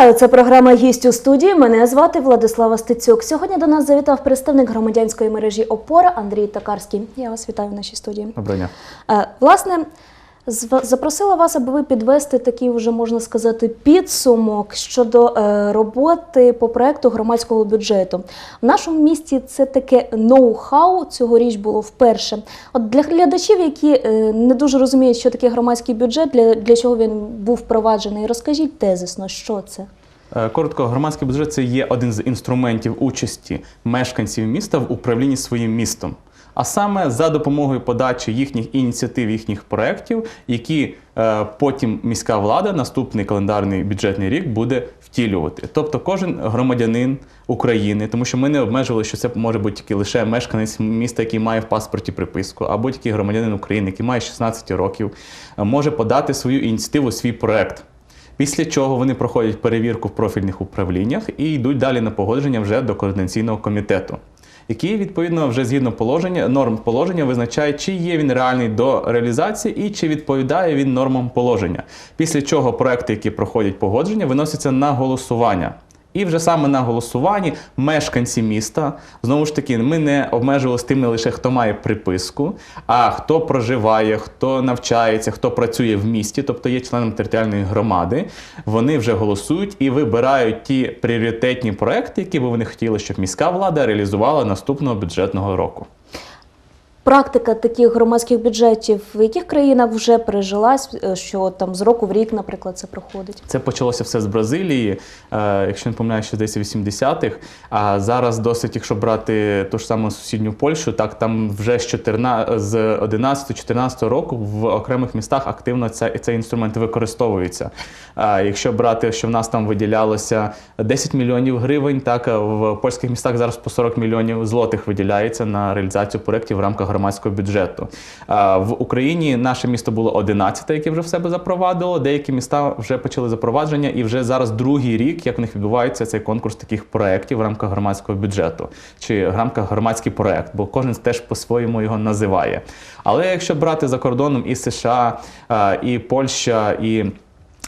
Вітаю, це програма «Гість у студії. Мене звати Владислава Стецюк. Сьогодні до нас завітав представник громадянської мережі Опора Андрій Такарський. Я вас вітаю в нашій студії. Доброго дня. Е, Власне, запросила вас, аби ви підвести такий, вже можна сказати, підсумок щодо е, роботи по проекту громадського бюджету. В нашому місті це таке ноу-хау цьогоріч було вперше. От для глядачів, які е, не дуже розуміють, що таке громадський бюджет, для, для чого він був впроваджений, розкажіть тезисно, що це. Е, Коротко, громадський бюджет це є один з інструментів участі мешканців міста в управлінні своїм містом. А саме за допомогою подачі їхніх ініціатив, їхніх проєктів, які е, потім міська влада наступний календарний бюджетний рік буде втілювати. Тобто кожен громадянин України, тому що ми не обмежували, що це може бути тільки лише мешканець міста, який має в паспорті приписку, або тільки громадянин України, який має 16 років, е, може подати свою ініціативу, свій проект. Після чого вони проходять перевірку в профільних управліннях і йдуть далі на погодження вже до координаційного комітету, який відповідно вже згідно положення норм положення визначає, чи є він реальний до реалізації і чи відповідає він нормам положення. Після чого проекти, які проходять погодження, виносяться на голосування. І вже саме на голосуванні мешканці міста знову ж таки ми не обмежувалися тим не лише хто має приписку, а хто проживає, хто навчається, хто працює в місті, тобто є членом територіальної громади. Вони вже голосують і вибирають ті пріоритетні проекти, які би вони хотіли, щоб міська влада реалізувала наступного бюджетного року. Практика таких громадських бюджетів в яких країнах вже пережилась, е, що там з року в рік, наприклад, це проходить? Це почалося все з Бразилії, е, якщо не помиляюсь, ще десь 80-х. А зараз досить, якщо брати ту ж саму сусідню Польщу, так там вже з 14, з 11-14 року в окремих містах активно цей, цей інструмент використовується. А якщо брати, що в нас там виділялося 10 мільйонів гривень, так в польських містах зараз по 40 мільйонів злотих виділяється на реалізацію проєктів в рамках громадського бюджету. В Україні наше місто було 11, яке вже в себе запровадило. Деякі міста вже почали запровадження, і вже зараз другий рік, як в них відбувається цей конкурс таких проєктів в рамках громадського бюджету чи в рамках громадський проєкт, бо кожен теж по-своєму його називає. Але якщо брати за кордоном і США, і Польща, і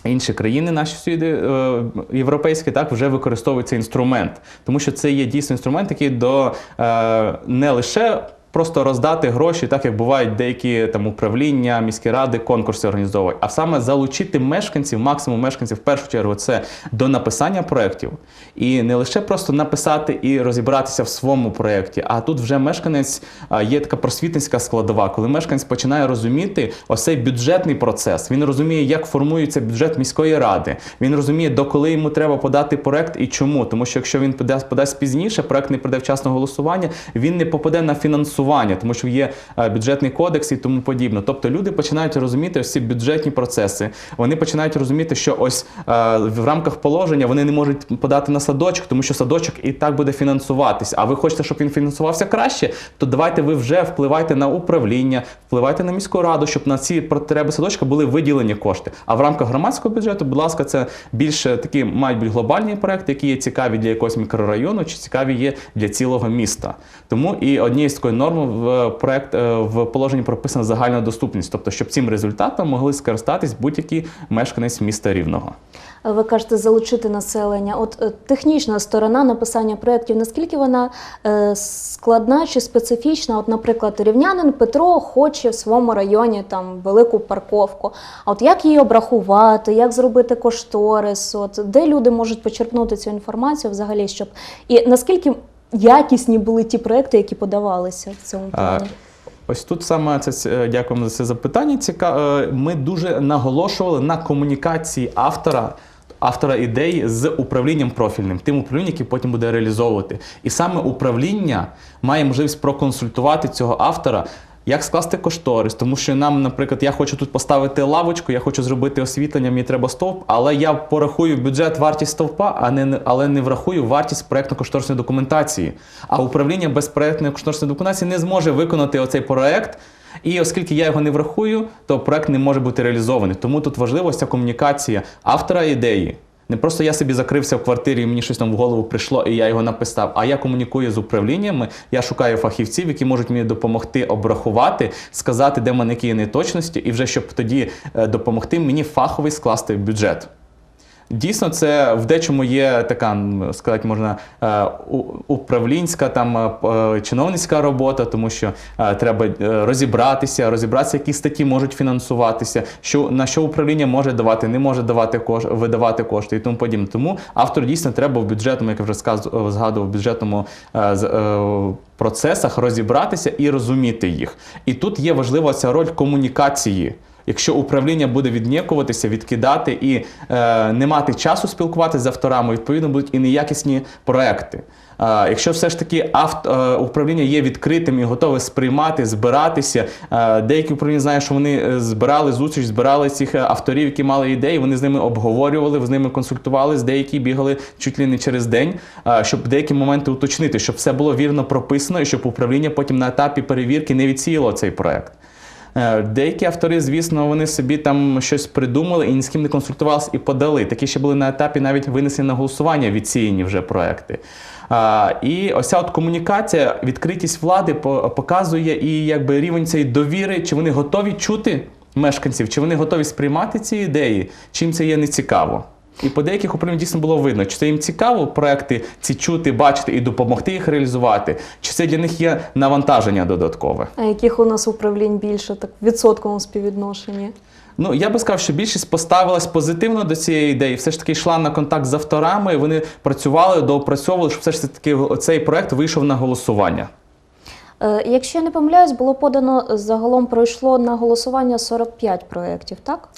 Інші країни, наші сусіди е, європейські, так вже використовують цей інструмент, тому що це є дійсно інструмент, який до е, не лише просто роздати гроші, так як бувають деякі там управління, міські ради, конкурси організовують, а саме залучити мешканців, максимум мешканців в першу чергу це до написання проєктів. І не лише просто написати і розібратися в своєму проєкті, а тут вже мешканець є така просвітницька складова, коли мешканець починає розуміти ось цей бюджетний процес. Він розуміє, як формується бюджет міської ради. Він розуміє, до коли йому треба подати проект і чому. Тому що якщо він подасть пізніше, проект не прийде вчасно голосування, він не попаде на фінансування, тому що є е, бюджетний кодекс і тому подібне. Тобто люди починають розуміти ось ці бюджетні процеси. Вони починають розуміти, що ось е, в рамках положення вони не можуть подати на садочок, тому що садочок і так буде фінансуватись. А ви хочете, щоб він фінансувався краще, то давайте ви вже впливайте на управління, впливайте на міську раду, щоб на ці потреби садочка були виділені кошти. А в рамках громадського бюджету, будь ласка, це більше такі мають бути глобальні проекти, які є цікаві для якогось мікрорайону, чи цікаві є для цілого міста. Тому і однією з такої норми в проект е, в положенні прописана загальна доступність, тобто щоб цим результатом могли скористатись будь-який мешканець міста рівного. Ви кажете, залучити населення. От е, технічна сторона написання проєктів, наскільки вона е, складна чи специфічна? От, наприклад, рівнянин Петро хоче в своєму районі там велику парковку. А от як її обрахувати, як зробити кошторис? От де люди можуть почерпнути цю інформацію взагалі, щоб і наскільки якісні були ті проекти, які подавалися в цьому плані? Ось тут саме це е, дякуємо за це запитання. Ціка... е, Ми дуже наголошували на комунікації автора. Автора ідей з управлінням профільним, тим управлінням, яке потім буде реалізовувати. І саме управління має можливість проконсультувати цього автора, як скласти кошторис. Тому що нам, наприклад, я хочу тут поставити лавочку, я хочу зробити освітлення, мені треба стовп, але я порахую бюджет вартість стовпа, а не, але не врахую вартість проєктно-кошторисної документації. А управління без проєктної кошторисної документації не зможе виконати оцей проєкт. І оскільки я його не врахую, то проект не може бути реалізований. Тому тут важлива ця комунікація автора ідеї. Не просто я собі закрився в квартирі, і мені щось там в голову прийшло, і я його написав. А я комунікую з управліннями, я шукаю фахівців, які можуть мені допомогти обрахувати, сказати, де в мене які є неточності, і вже щоб тоді е, допомогти мені фаховий скласти бюджет. Дійсно, це в дечому є така, сказати, можна е, управлінська там е, е, чиновницька робота, тому що треба розібратися, розібратися, які статті можуть фінансуватися, що на що управління може давати, не може давати кош, видавати кошти і тому подібне. Тому автор дійсно треба в бюджетному, як я вже згадував, в бюджетному процесах розібратися і розуміти їх. І тут є важлива ця роль комунікації. Якщо управління буде віднікуватися, відкидати і е, не мати часу спілкуватися з авторами, відповідно будуть і неякісні проекти. Е, якщо все ж таки авт, е, управління є відкритим і готове сприймати, збиратися, е, деякі управління знають, що вони е, збирали зустріч, збирали цих е, авторів, які мали ідеї, вони з ними обговорювали, з ними консультувались, деякі бігали чуть ли не через день, е, щоб деякі моменти уточнити, щоб все було вірно прописано, і щоб управління потім на етапі перевірки не відсіяло цей проект. Е, Деякі автори, звісно, вони собі там щось придумали і ні з ким не консультувалися і подали. Такі ще були на етапі навіть винесені на голосування відсіяні вже проекти. І ось от комунікація, відкритість влади показує і якби рівень цієї довіри, чи вони готові чути мешканців, чи вони готові сприймати ці ідеї, чи їм це є нецікаво. І по деяких управліннях дійсно було видно, чи це їм цікаво проекти ці чути, бачити і допомогти їх реалізувати, чи це для них є навантаження додаткове. А яких у нас управлінь більше так в відсотковому співвідношенні? Ну, я би сказав, що більшість поставилась позитивно до цієї ідеї, все ж таки йшла на контакт з авторами, вони працювали, доопрацьовували, щоб все ж таки цей проект вийшов на голосування. Е, Якщо я не помиляюсь, було подано загалом пройшло на голосування 45 проєктів, так?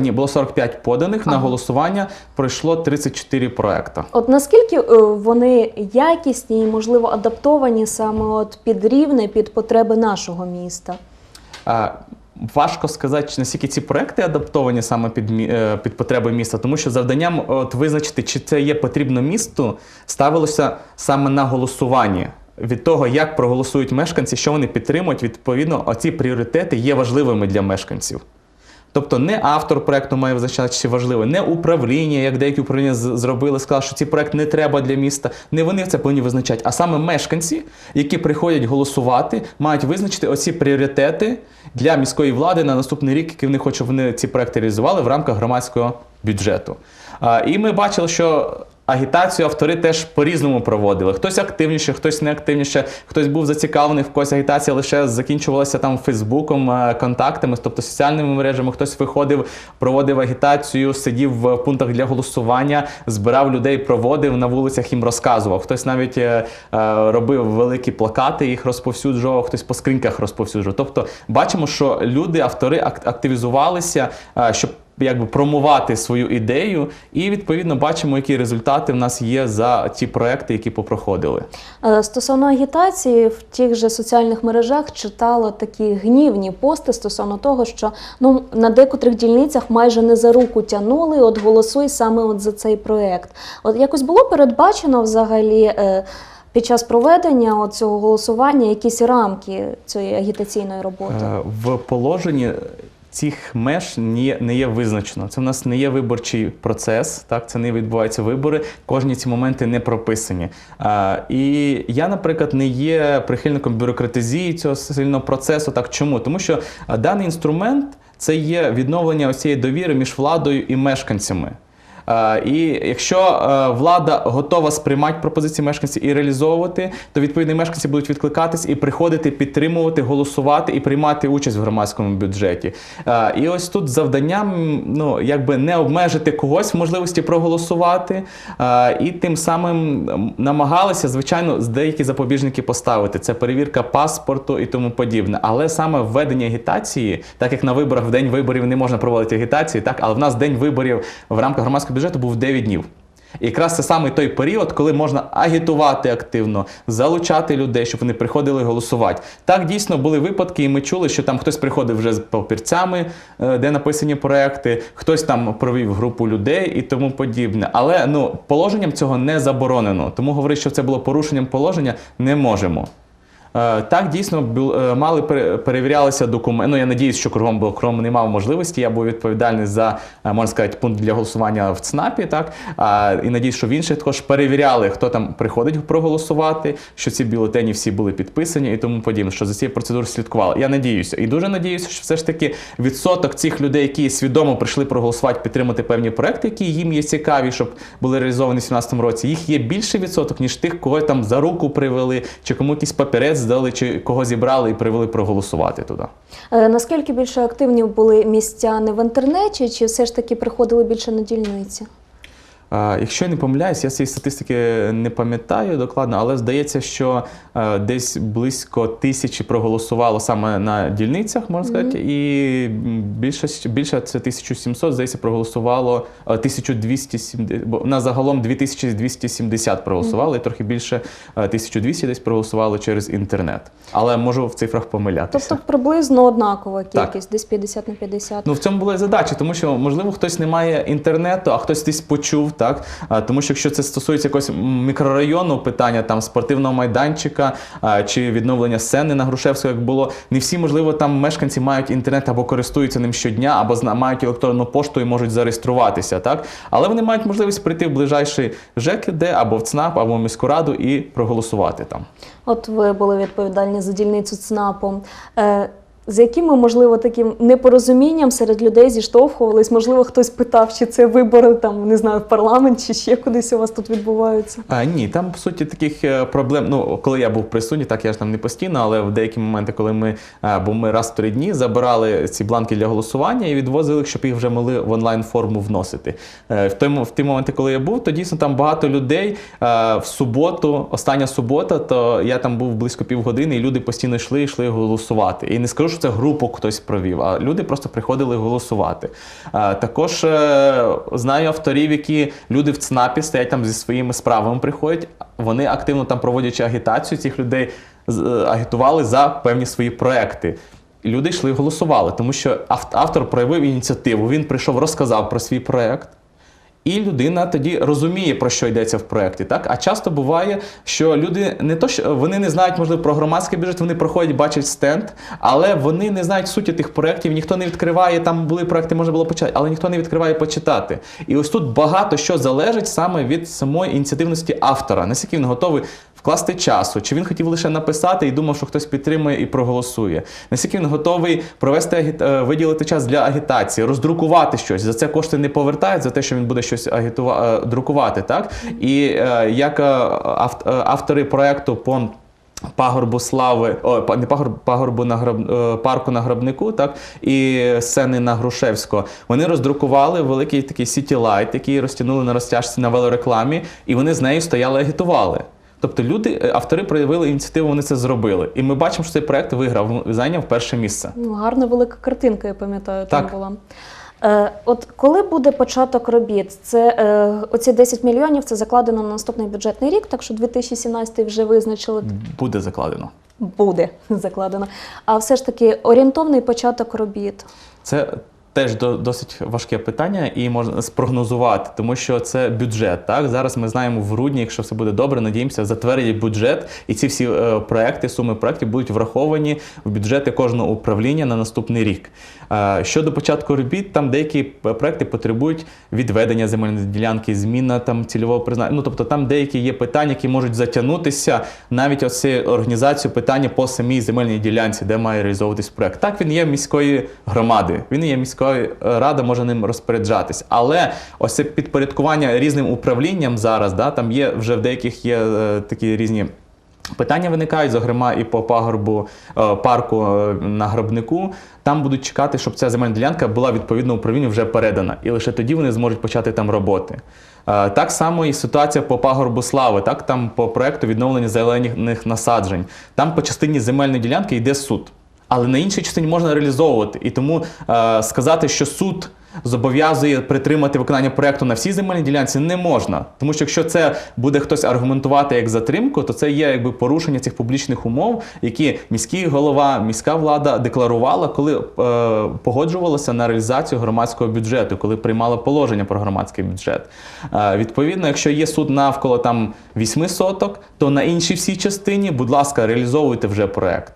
Ні, було 45 поданих, на голосування пройшло 34 проекти. От наскільки е, вони якісні і, можливо, адаптовані саме от під рівне, під потреби нашого міста? А, Важко сказати, чи наскільки ці проекти адаптовані саме під, е, під потреби міста, тому що завданням от, визначити, чи це є потрібно місту, ставилося саме на голосуванні. Від того, як проголосують мешканці, що вони підтримують, відповідно, оці пріоритети є важливими для мешканців. Тобто не автор проекту має визначати, чи важливо, не управління, як деякі управління зробили, сказали, що цей проект не треба для міста. Не вони це повинні визначати, а саме мешканці, які приходять голосувати, мають визначити оці пріоритети для міської влади на наступний рік, які вони хочуть, вони ці проекти реалізували в рамках громадського бюджету. І ми бачили, що агітацію автори теж по-різному проводили. Хтось активніше, хтось не активніше, хтось був зацікавлений, в когось агітація лише закінчувалася там Фейсбуком, е, контактами, тобто соціальними мережами. Хтось виходив, проводив агітацію, сидів в пунктах для голосування, збирав людей, проводив на вулицях, їм розказував. Хтось навіть е, е, робив великі плакати, їх розповсюджував, хтось по скриньках розповсюджував. Тобто, бачимо, що люди, автори ак- активізувалися, щоб якби промувати свою ідею, і відповідно бачимо, які результати в нас є за ті проекти, які попроходили. Е, Стосовно агітації, в тих же соціальних мережах читала такі гнівні пости стосовно того, що ну на декотрих дільницях майже не за руку тянули, от голосуй саме от за цей проект. От якось було передбачено взагалі. е, Під час проведення цього голосування якісь рамки цієї агітаційної роботи. Е, В положенні цих меж не, є визначено. Це в нас не є виборчий процес, так це не відбуваються вибори. Кожні ці моменти не прописані. А, І я, наприклад, не є прихильником бюрократизії цього сильного процесу. Так чому? Тому що даний інструмент це є відновлення ось цієї довіри між владою і мешканцями. Е, І якщо е, влада готова сприймати пропозиції мешканців і реалізовувати, то відповідні мешканці будуть відкликатись і приходити, підтримувати, голосувати і приймати участь в громадському бюджеті. Е, І ось тут завданням ну якби не обмежити когось в можливості проголосувати, і тим самим намагалися, звичайно, деякі запобіжники поставити. Це перевірка паспорту і тому подібне. Але саме введення агітації, так як на виборах в день виборів не можна проводити агітації, так але в нас день виборів в рамках громадського бюджету був 9 днів. І якраз це саме той період, коли можна агітувати активно, залучати людей, щоб вони приходили голосувати. Так дійсно були випадки, і ми чули, що там хтось приходив вже з папірцями, е, де написані проекти, хтось там провів групу людей і тому подібне. Але ну положенням цього не заборонено. Тому говорити, що це було порушенням положення, не можемо. Е, Так, дійсно, е, мали пере- перевірялися документи. Ну, я надіюсь, що кругом, бо кругом не мав можливості. Я був відповідальний за, е, можна сказати, пункт для голосування в ЦНАПі. Так? І надіюсь, що в інших також перевіряли, хто там приходить проголосувати, що ці бюлетені всі були підписані і тому подібне, що за цією процедурою слідкували. Я надіюся. І дуже надіюся, що все ж таки відсоток цих людей, які свідомо прийшли проголосувати, підтримати певні проекти, які їм є цікаві, щоб були реалізовані в 2017 році. Їх є більший відсоток, ніж тих, кого там за руку привели, чи кому якийсь папірець здали, чи кого зібрали і привели проголосувати туди. Е, Наскільки більше активні були містяни в інтернеті, чи все ж таки приходили більше на дільниці? Якщо я не помиляюсь, я цієї статистики не пам'ятаю докладно, але здається, що е, десь близько тисячі проголосувало саме на дільницях, можна сказати, і більше, більше це 1700, здається, проголосувало е, 1270, бо на загалом 2270 проголосували, і трохи більше е, 1200 десь проголосували через інтернет. Але можу в цифрах помилятися. Тобто приблизно однакова Так. кількість, десь 50 на 50. Ну в цьому була задача, тому що можливо хтось не має інтернету, а хтось десь почув, так тому що якщо це стосується якогось мікрорайону питання там спортивного майданчика чи відновлення сцени на Грушевського, як було, не всі можливо там мешканці мають інтернет або користуються ним щодня, або мають електронну пошту і можуть зареєструватися, так але вони мають можливість прийти в ближайший ЖЕК, де або в ЦНАП, або в міську раду і проголосувати там. От ви були відповідальні за дільницю ЦНАПу. З якими, можливо, таким непорозумінням серед людей зіштовхувались? Можливо, хтось питав, чи це вибори там, не знаю, в парламент, чи ще кудись у вас тут відбуваються? А, ні, там по суті таких е, проблем. Ну, коли я був присутній, так я ж там не постійно, але в деякі моменти, коли ми, бо ми раз в три дні забирали ці бланки для голосування і відвозили, щоб їх вже могли в онлайн форму вносити. Е, В той в ті моменти, коли я був, то дійсно там багато людей в суботу, остання субота, то я там був близько півгодини, і люди постійно йшли, йшли голосувати. І не скажу, що це групу хтось провів, а люди просто приходили голосувати. Також е, знаю авторів, які люди в ЦНАПі стоять там зі своїми справами, приходять. Вони активно там проводячи агітацію цих людей е, агітували за певні свої проекти. Люди йшли голосували, тому що автор проявив ініціативу. Він прийшов, розказав про свій проект. І людина тоді розуміє, про що йдеться в проєкті. Так? А часто буває, що люди не то, що вони не знають, можливо, про громадський бюджет, вони проходять, бачать стенд, але вони не знають суті тих проєктів, ніхто не відкриває, там були проєкти, можна було почати, але ніхто не відкриває почитати. І ось тут багато що залежить саме від самої ініціативності автора, наскільки він готовий вкласти часу, чи він хотів лише написати і думав, що хтось підтримує і проголосує. Наскільки він готовий провести агіт... е, виділити час для агітації, роздрукувати щось. За це кошти не повертають, за те, що він буде щось агітува... е, друкувати. Так? І е, як авт... автори проекту по Пагорбу слави, о, не пагорб, пагорбу на граб, е, парку на грабнику, так і сцени на Грушевського. Вони роздрукували великий такий City Light, який розтягнули на розтяжці на велорекламі, і вони з нею стояли агітували. Тобто люди, е, автори проявили ініціативу, вони це зробили. І ми бачимо, що цей проект виграв, зайняв перше місце. Ну, гарна велика картинка, я пам'ятаю, там була. Е, от коли буде початок робіт? Це е, оці 10 мільйонів це закладено на наступний бюджетний рік, так що 2017 вже визначили. Буде закладено. Буде закладено. А все ж таки орієнтовний початок робіт. Це теж до- досить важке питання і можна спрогнозувати, тому що це бюджет. Так зараз ми знаємо в грудні, якщо все буде добре, надіємося, затвердять бюджет, і ці всі е, проекти, суми проектів будуть враховані в бюджети кожного управління на наступний рік. Е, щодо початку робіт, там деякі проекти потребують відведення земельної ділянки, зміна там цільового призначення. Ну тобто там деякі є питання, які можуть затягнутися навіть оце організацію питання по самій земельній ділянці, де має реалізовуватись проект. Так він є міської громади, він є міської е, рада, може ним розпоряджатись. Але ось це підпорядкування різним управлінням зараз, да, там є вже в деяких є е, такі різні. Питання виникають, зокрема, і по пагорбу е, парку на гробнику. Там будуть чекати, щоб ця земельна ділянка була відповідно управлінню вже передана, і лише тоді вони зможуть почати там роботи. Так само і ситуація по пагорбу слави, так там по проекту відновлення зелених насаджень. Там по частині земельної ділянки йде суд. Але на іншій частині можна реалізовувати. І тому е, сказати, що суд зобов'язує притримати виконання проекту на всій земельній ділянці, не можна. Тому що якщо це буде хтось аргументувати як затримку, то це є якби порушення цих публічних умов, які міський голова, міська влада декларувала, коли е, погоджувалася на реалізацію громадського бюджету, коли приймала положення про громадський бюджет. Е, відповідно, якщо є суд навколо там 8 соток, то на іншій всій частині, будь ласка, реалізовуйте вже проект.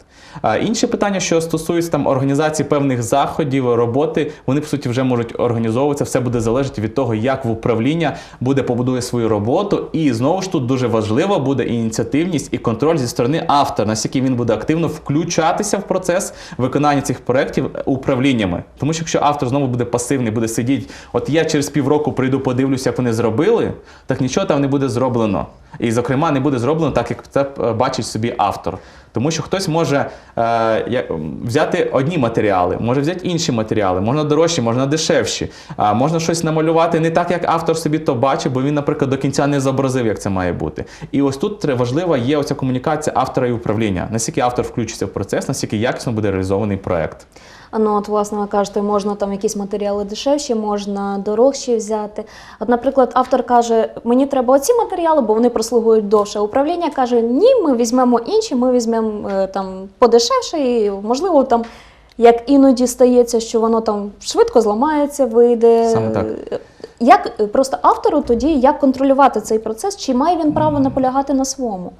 Інше питання, що стосується там організації певних заходів, роботи, вони по суті вже можуть організовуватися. Все буде залежати від того, як в управління буде побудує свою роботу. І знову ж тут дуже важливо буде ініціативність і контроль зі сторони автора, наскільки він буде активно включатися в процес виконання цих проєктів управліннями. Тому що якщо автор знову буде пасивний, буде сидіти, от я через півроку прийду, подивлюся, як вони зробили, так нічого там не буде зроблено. І, зокрема, не буде зроблено так, як це е, бачить собі автор. Тому що хтось може е, взяти одні матеріали, може взяти інші матеріали, можна дорожчі, можна дешевші. А можна щось намалювати не так, як автор собі то бачив, бо він, наприклад, до кінця не зобразив, як це має бути. І ось тут важлива є оця комунікація автора і управління. Наскільки автор включиться в процес, наскільки якісно буде реалізований проект. Ну, от, власне, ви кажете, можна там якісь матеріали дешевші, можна дорожчі взяти. От, наприклад, автор каже, мені треба оці матеріали, бо вони прослугують довше. Управління каже, ні, ми візьмемо інші, ми візьмемо е, там подешевше, і можливо там. Як іноді стається, що воно там швидко зламається, вийде. Саме так. Як просто автору тоді як контролювати цей процес? Чи має він право наполягати на своєму?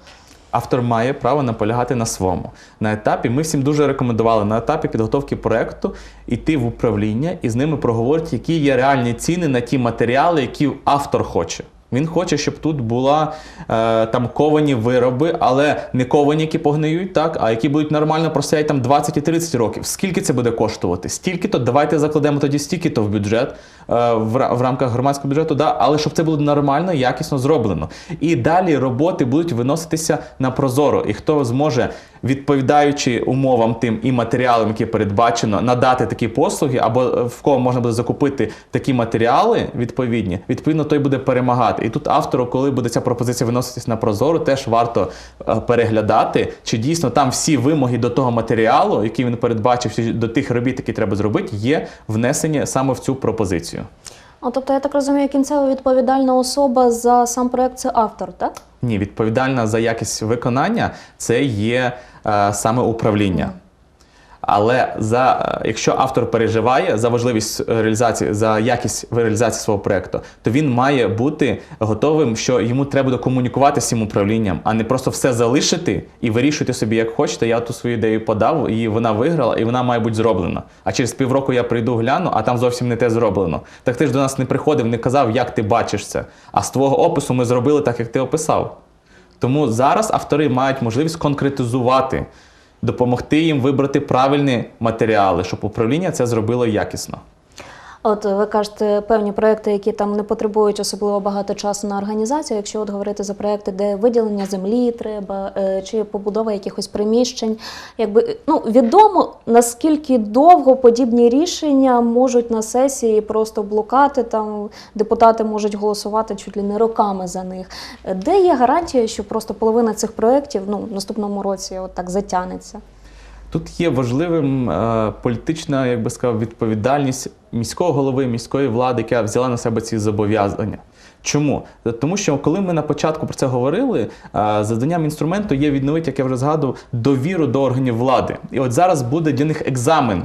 Автор має право наполягати на своєму. На етапі ми всім дуже рекомендували на етапі підготовки проекту йти в управління і з ними проговорити, які є реальні ціни на ті матеріали, які автор хоче. Він хоче, щоб тут була е, там ковані вироби, але не ковані, які погниють, так, а які будуть нормально простоять там 20 і 30 років. Скільки це буде коштувати? Стільки-то давайте закладемо тоді стільки-то в бюджет в, в рамках громадського бюджету, да, але щоб це було нормально, якісно зроблено. І далі роботи будуть виноситися на прозоро. І хто зможе, відповідаючи умовам тим і матеріалам, які передбачено, надати такі послуги, або е, в кого можна буде закупити такі матеріали відповідні, відповідно той буде перемагати. І тут автору, коли буде ця пропозиція виноситись на прозоро, теж варто е, переглядати, чи дійсно там всі вимоги до того матеріалу, який він передбачив, чи до тих робіт, які треба зробити, є внесені саме в цю пропозицію. Ну, тобто, я так розумію, кінцева відповідальна особа за сам проект це автор, так? Ні, відповідальна за якість виконання це є е, саме управління. Але за, е, якщо автор переживає за важливість реалізації, за якість реалізації свого проекту, то він має бути готовим, що йому треба буде комунікувати з цим управлінням, а не просто все залишити і вирішуйте собі, як хочете. Я ту свою ідею подав, і вона виграла, і вона має бути зроблена. А через півроку я прийду гляну, а там зовсім не те зроблено. Так ти ж до нас не приходив, не казав, як ти бачиш це. А з твого опису ми зробили так, як ти описав. Тому зараз автори мають можливість конкретизувати, допомогти їм вибрати правильні матеріали, щоб управління це зробило якісно. От ви кажете, певні проекти, які там не потребують особливо багато часу на організацію. Якщо от говорити за проекти, де виділення землі треба, е, чи побудова якихось приміщень, якби ну відомо наскільки довго подібні рішення можуть на сесії просто блокати. Там депутати можуть голосувати чуть ли не роками за них. Де є гарантія, що просто половина цих проєктів ну в наступному році от так затягнеться? Тут є важливим е, політична, як би сказав, відповідальність міського голови, міської влади, яка взяла на себе ці зобов'язання. Чому? Тому що коли ми на початку про це говорили, е, завданням інструменту є відновити, як я вже згадував, довіру до органів влади. І от зараз буде для них екзамен.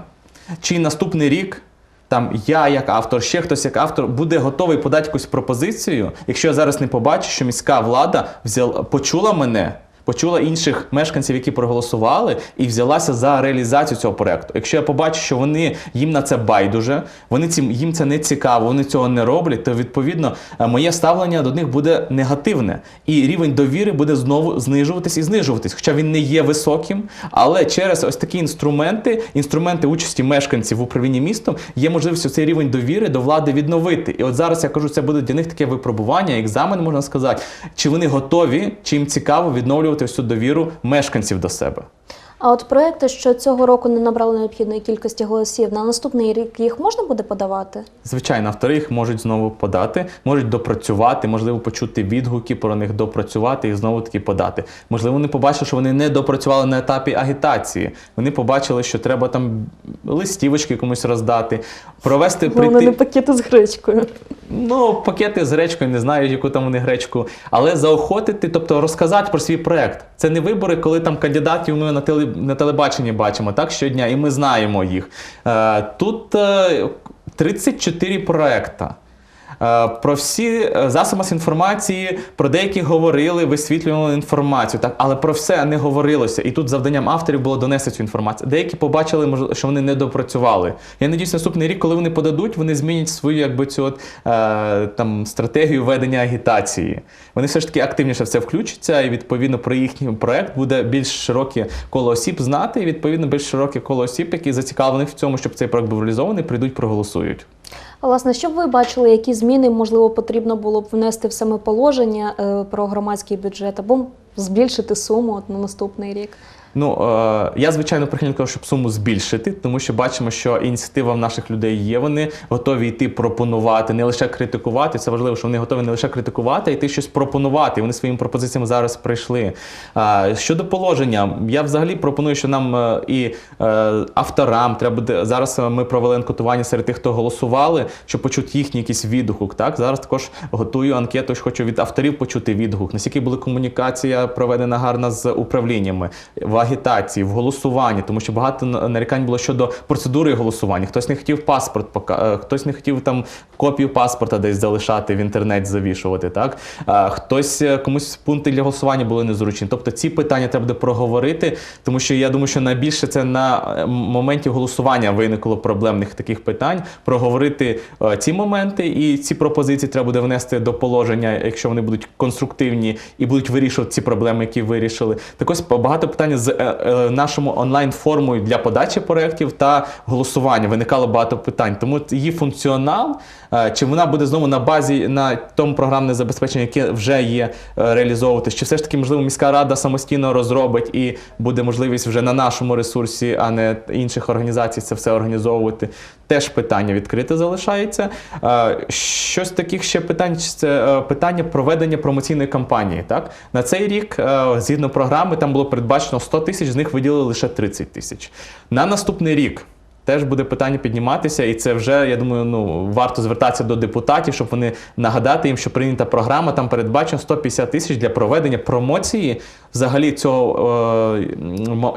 Чи наступний рік там я як автор, ще хтось як автор буде готовий подати якусь пропозицію, якщо я зараз не побачу, що міська влада взяла, почула мене. Почула інших мешканців, які проголосували, і взялася за реалізацію цього проекту. Якщо я побачу, що вони їм на це байдуже, вони цим їм це не цікаво, вони цього не роблять, то відповідно е, моє ставлення до них буде негативне, і рівень довіри буде знову знижуватись і знижуватись. Хоча він не є високим, але через ось такі інструменти, інструменти участі мешканців в управлінні містом, є можливість цей рівень довіри до влади відновити. І от зараз я кажу, це буде для них таке випробування, екзамен можна сказати, чи вони готові, чи їм цікаво відновлювати ось цю довіру мешканців до себе. А от проекти, що цього року не набрали необхідної кількості голосів, на наступний рік їх можна буде подавати? Звичайно, автори їх можуть знову подати, можуть допрацювати, можливо, почути відгуки про них, допрацювати і знову таки подати. Можливо, вони побачили, що вони не допрацювали на етапі агітації. Вони побачили, що треба там листівочки комусь роздати, провести прийти. не пакети з гречкою. Ну, пакети з гречкою, не знаю, яку там вони гречку, але заохотити, тобто розказати про свій проект. Це не вибори, коли там кандидатів ми на, теле, на телебаченні бачимо так щодня, і ми знаємо їх. Е, тут е, 34 проекта. Е, Про всі е, засоби інформації, про деякі говорили, висвітлювали інформацію, так, але про все не говорилося. І тут завданням авторів було донести цю інформацію. Деякі побачили, що вони не допрацювали. Я надіюсь, наступний рік, коли вони подадуть, вони змінять свою якби, цю от, е, там, стратегію ведення агітації. Вони все ж таки активніше в це включаться, і відповідно про їхній проект буде більш широке коло осіб знати, і відповідно більш широке коло осіб, які зацікавлені в цьому, щоб цей проект був реалізований, прийдуть, проголосують. Власне, щоб ви бачили, які зміни можливо потрібно було б внести в саме положення е, про громадський бюджет або збільшити суму от, на наступний рік? Ну е, я звичайно прихильник того, щоб суму збільшити, тому що бачимо, що ініціатива в наших людей є. Вони готові йти пропонувати, не лише критикувати. Це важливо, що вони готові не лише критикувати, а йти щось пропонувати. Вони своїми пропозиціями зараз прийшли. Е, щодо положення, я взагалі пропоную, що нам е, і авторам треба буде зараз. Ми провели анкетування серед тих, хто голосували, щоб почути їхній якийсь відгук. Так зараз також готую анкету. Хочу від авторів почути відгук. Наскільки була комунікація проведена гарна з управліннями в агітації, в голосуванні, тому що багато нарікань було щодо процедури голосування. Хтось не хотів паспорт, е, хтось не хотів там копію паспорта десь залишати в інтернет, завішувати. Так хтось е, комусь пункти для голосування були незручні. Тобто ці питання треба буде проговорити, тому що я думаю, що найбільше це на е, моменті голосування виникло проблемних таких питань. Проговорити ці моменти і ці пропозиції треба буде внести до положення, якщо вони будуть конструктивні і будуть вирішувати ці проблеми, які вирішили. Так ось багато питань з е, е, нашому онлайн-формою для подачі проєктів та голосування. Виникало багато питань. Тому її функціонал, е, чи вона буде знову на базі на тому програмне забезпечення, яке вже є реалізовуватись, чи все ж таки, можливо, міська рада самостійно розробить і буде можливість вже на нашому ресурсі, а не інших організацій це все організовувати. Теж питання відкрите залишається. Е, Щось таких ще питань це е, питання проведення промоційної кампанії. Так на цей рік, е, згідно програми, там було передбачено 100 тисяч, з них виділили лише 30 тисяч. На наступний рік. Теж буде питання підніматися, і це вже, я думаю, ну варто звертатися до депутатів, щоб вони нагадати їм, що прийнята програма, там передбачено 150 тисяч для проведення промоції взагалі цього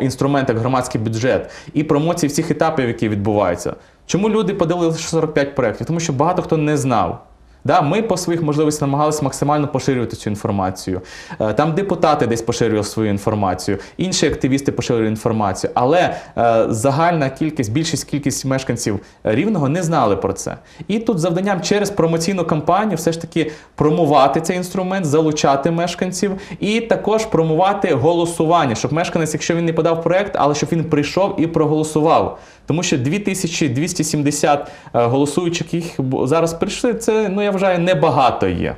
е, як громадський бюджет, і промоції всіх етапів, які відбуваються. Чому люди подали лише 45 проєктів? Тому що багато хто не знав. Да, ми по своїх можливостях намагалися максимально поширювати цю інформацію. Е, Там депутати десь поширювали свою інформацію, інші активісти поширювали інформацію. Але е, загальна кількість, більшість кількість мешканців рівного не знали про це. І тут завданням через промоційну кампанію все ж таки промувати цей інструмент, залучати мешканців і також промувати голосування, щоб мешканець, якщо він не подав проект, але щоб він прийшов і проголосував. Тому що 2270 е, голосуючих, яких зараз прийшли, це ну я вважаю небагато є.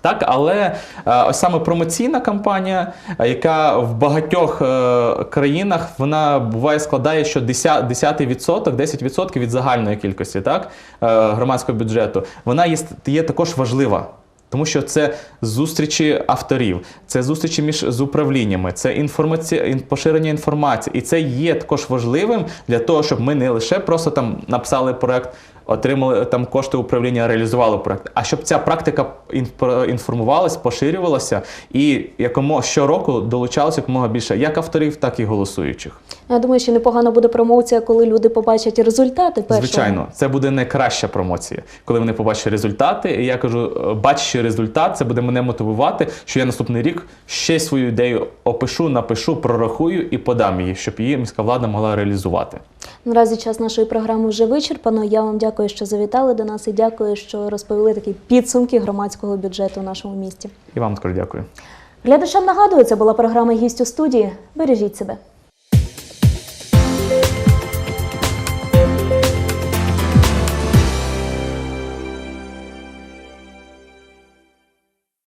Так, але е, ось саме промоційна кампанія, е, яка в багатьох е, країнах вона буває складає, що 10, 10%, 10% від загальної кількості так, громадського бюджету, вона є, є також важлива. Тому що це зустрічі авторів, це зустрічі між з управліннями, це інформація, поширення інформації. І це є також важливим для того, щоб ми не лише просто там написали проект, отримали там кошти управління, реалізували проект, а щоб ця практика інфо- інформувалась, поширювалася і якомога щороку долучалося якомога більше як авторів, так і голосуючих. Я думаю, що непогано буде промоція, коли люди побачать результати першого. Звичайно, це буде найкраща промоція, коли вони побачать результати. І я кажу, е, бачачи результат, це буде мене мотивувати, що я наступний рік ще свою ідею опишу, напишу, прорахую і подам її, щоб її міська влада могла реалізувати. Наразі час нашої програми вже вичерпано. Я вам дякую, що завітали до нас, і дякую, що розповіли такі підсумки громадського бюджету в нашому місті. І вам також дякую. Глядачам нагадую, це була програма «Гість у студії. Бережіть себе.